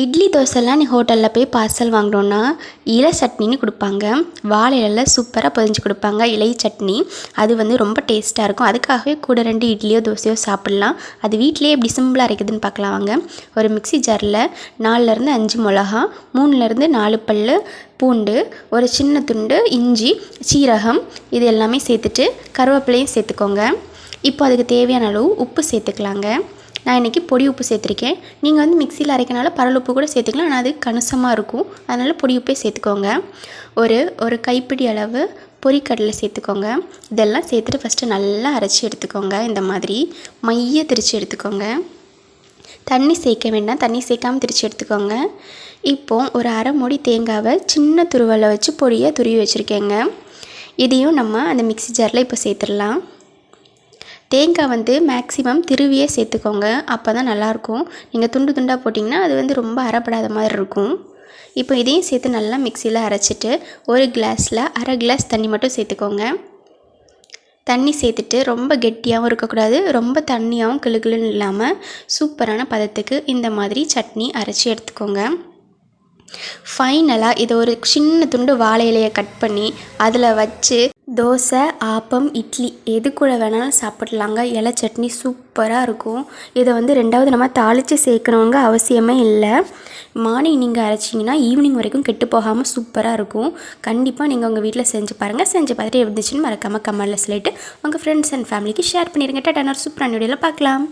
இட்லி தோசைலாம் நீ ஹோட்டலில் போய் பார்சல் வாங்கினோன்னா இலை சட்னின்னு கொடுப்பாங்க. வாழை இலையில் சூப்பராக பொதிஞ்சு கொடுப்பாங்க. இலை சட்னி. அது வந்து ரொம்ப டேஸ்ட்டாக இருக்கும். அதுக்காகவே கூட ரெண்டு இட்லியோ தோசையோ சாப்பிட்லாம். அது வீட்டிலேயே எப்படி சிம்பிளாக அரைக்குதுன்னு பார்க்கலாம் வாங்க. ஒரு மிக்ஸி ஜாரில் நாலுலேருந்து அஞ்சு மிளகா மூணுலேருந்து நாலு பல் பூண்டு ஒரு சின்ன துண்டு இஞ்சி சீரகம் இது எல்லாமே சேர்த்துட்டு கருவேப்பிலையும் சேர்த்துக்கோங்க. இப்போ அதுக்கு தேவையான அளவு உப்பு சேர்த்துக்கலாங்க. நான் இன்றைக்கி பொடி உப்பு சேர்த்துருக்கேன். நீங்கள் வந்து மிக்சியில் அரைக்கனால பரல் உப்பு கூட சேர்த்துக்கலாம். ஆனால் அது கணிசமாக இருக்கும். அதனால் பொடி உப்பே சேர்த்துக்கோங்க. ஒரு ஒரு கைப்பிடி அளவு பொரிக்கடலை சேர்த்துக்கோங்க. இதெல்லாம் சேர்த்துட்டு ஃபஸ்ட்டு நல்லா அரைச்சி எடுத்துக்கோங்க. இந்த மாதிரி மைய திரித்து எடுத்துக்கோங்க. தண்ணி சேர்க்க வேண்டாம். தண்ணி சேர்க்காமல் திரித்து எடுத்துக்கோங்க. இப்போது ஒரு அரை மூடி தேங்காவை சின்ன துருவலை வச்சு பொடியை துருவி வச்சுருக்கேங்க. இதையும் நம்ம அந்த மிக்சி ஜாரில் இப்போ சேர்த்துடலாம். தேங்காய் வந்து மேக்ஸிமம் திருவியே சேர்த்துக்கோங்க. அப்போ தான் நல்லாயிருக்கும். நீங்கள் துண்டு துண்டாக போட்டிங்கன்னா அது வந்து ரொம்ப அரைப்படாத மாதிரி இருக்கும். இப்போ இதையும் சேர்த்து நல்லா மிக்சியில் அரைச்சிட்டு ஒரு கிளாஸில் அரை கிளாஸ் தண்ணி மட்டும் சேர்த்துக்கோங்க. தண்ணி சேர்த்துட்டு ரொம்ப கெட்டியாகவும் இருக்கக்கூடாது. ரொம்ப தண்ணியாகவும் கிளுகிளுன்னு இல்லாமல் சூப்பரான பதத்துக்கு இந்த மாதிரி சட்னி அரைச்சி எடுத்துக்கோங்க. ஃபைனலாக இதை ஒரு சின்ன துண்டு வாழை இலையை கட் பண்ணி அதில் வச்சு தோசை ஆப்பம் இட்லி எது கூட வேணாலும் சாப்பிட்லாங்க. இலை சட்னி சூப்பராக இருக்கும். இதை வந்து ரெண்டாவது நம்ம தாளித்து சேர்க்கணுங்க அவசியமே இல்லை. மார்னிங் நீங்கள் அரைச்சிங்கன்னா ஈவினிங் வரைக்கும் கெட்டு போகாமல் சூப்பராக இருக்கும். கண்டிப்பாக நீங்கள் உங்கள் வீட்டில் செஞ்சு பாருங்கள் செஞ்சு பார்த்துட்டு இருந்துச்சுன்னு மறக்காமல் கமெண்டில் சொல்லிட்டு உங்கள் ஃப்ரெண்ட்ஸ் அண்ட் ஃபேமிலிக்கு ஷேர் பண்ணிடுங்க டாட்டா சூப்பரான வீடியோவில் பார்க்கலாம்